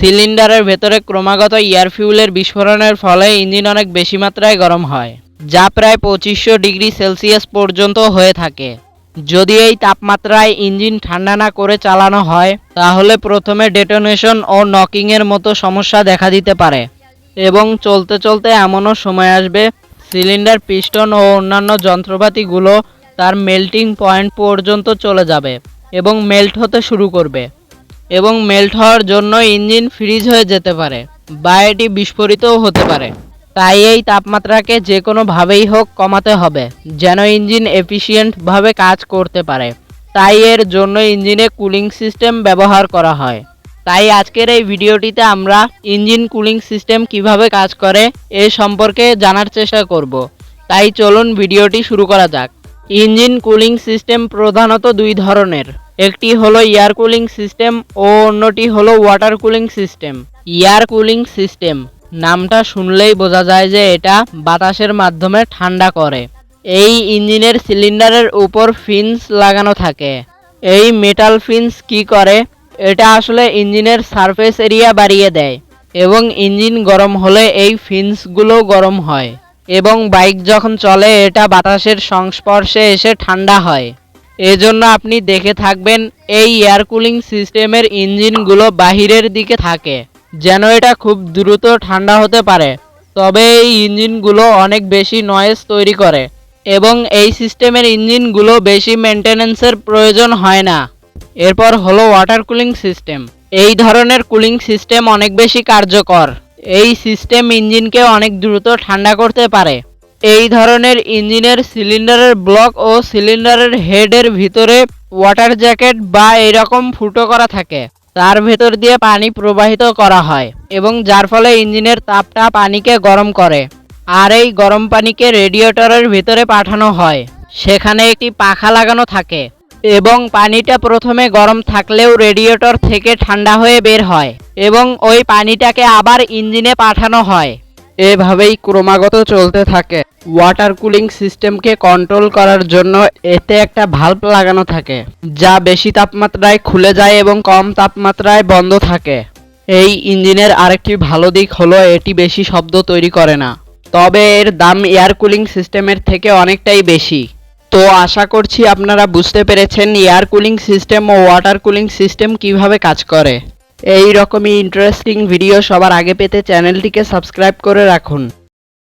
সিলিন্ডারের ভেতরে ক্রমাগত এয়ার ফিউলের বিস্ফোরণের ফলে ইঞ্জিন অনেক বেশি মাত্রায় গরম হয়, যা প্রায় পঁচিশশো ডিগ্রি সেলসিয়াস পর্যন্ত হয়ে থাকে। যদি এই তাপমাত্রায় ইঞ্জিন ঠান্ডা না করে চালানো হয়, তাহলে প্রথমে ডেটোনেশন ও নকিংয়ের মতো সমস্যা দেখা দিতে পারে। এবং চলতে চলতে এমনও সময় আসবে, সিলিন্ডার পিস্টন ও অন্যান্য যন্ত্রপাতিগুলো তার মেল্টিং পয়েন্ট পর্যন্ত চলে যাবে এবং মেল্ট হতে শুরু করবে। এবং মেল্ট হওয়ার জন্য ইঞ্জিন ফ্রিজ হয়ে যেতে পারে বা এটি বিস্ফোরিতও হতে পারে। তাই এই তাপমাত্রাকে যে কোনোভাবেই হোক কমাতে হবে, যেন ইঞ্জিন এফিসিয়েন্টভাবে কাজ করতে পারে। তাই এর জন্য ইঞ্জিনে কুলিং সিস্টেম ব্যবহার করা হয়। তাই আজকের এই ভিডিওটিতে আমরা ইঞ্জিন কুলিং সিস্টেম কীভাবে কাজ করে এ সম্পর্কে জানার চেষ্টা করব। তাই চলুন ভিডিওটি শুরু করা যাক। ইঞ্জিন কুলিং সিস্টেম প্রধানত দুই ধরনের। একটি হলো এয়ার কুলিং সিস্টেম ও অন্যটি হলো water cooling system air cooling system নামটা শুনলেই বোঝা যায় যে এটা বাতাসের মাধ্যমে ঠান্ডা করে। এই ইঞ্জিনের সিলিন্ডারের উপর ফিন্স লাগানো থাকে। এই মেটাল ফিন্স কি করে? এটা আসলে ইঞ্জিনের সারফেস এরিয়া বাড়িয়ে দেয় এবং ইঞ্জিন গরম হলে এই ফিন্সগুলো গরম হয় এবং বাইক যখন চলে, এটা বাতাসের সংস্পর্শে এসে ঠান্ডা হয়। এজন্য আপনি দেখে থাকবেন এই এয়ার কুলিং সিস্টেমের ইঞ্জিনগুলো বাহিরের দিকে থাকে, যেন এটা খুব দ্রুত ঠান্ডা হতে পারে। তবে এই ইঞ্জিনগুলো অনেক বেশি নয়েজ তৈরি করে এবং এই সিস্টেমের ইঞ্জিনগুলো বেশি মেনটেনেন্সের প্রয়োজন হয় না। এরপর হলো ওয়াটার কুলিং সিস্টেম এই ধরনের কুলিং সিস্টেম অনেক বেশি কার্যকর। এই সিস্টেম ইঞ্জিনকে অনেক দ্রুত ঠান্ডা করতে পারে। এই ধরনের ইঞ্জিনের সিলিন্ডারের ব্লক ও সিলিন্ডারের হেডের ভিতরে ওয়াটার জ্যাকেট বা এরকম ফুটো করা থাকে। তার ভেতর দিয়ে পানি প্রবাহিত করা হয় এবং যার ফলে ইঞ্জিনের তাপটা পানিকে গরম করে আর এই গরম পানিকে রেডিয়েটরের ভিতরে পাঠানো হয়। সেখানে একটি পাখা লাগানো থাকে এবং পানিটা প্রথমে গরম থাকলেও রেডিয়েটর থেকে ঠান্ডা হয়ে বের হয় এবং ওই পানিটাকে আবার ইঞ্জিনে পাঠানো হয়। এভাবেই ক্রমাগত চলতে থাকে। ওয়াটার কুলিং সিস্টেমকে কন্ট্রোল করার জন্য এতে একটা ভাল্ব লাগানো থাকে, যা বেশি তাপমাত্রায় খুলে যায় এবং কম তাপমাত্রায় বন্ধ থাকে। এই ইঞ্জিনের আরেকটি ভালো দিক হলো এটি বেশি শব্দ তৈরি করে না, তবে এর দাম এয়ার কুলিং সিস্টেমের থেকে অনেকটাই বেশি। তো আশা করছি আপনারা বুঝতে পেরেছেন এয়ার কুলিং সিস্টেম ও ওয়াটার কুলিং সিস্টেম কীভাবে কাজ করে। এই রকমই ইন্টারেস্টিং ভিডিও সবার আগে পেতে চ্যানেলটিকে সাবস্ক্রাইব করে রাখুন।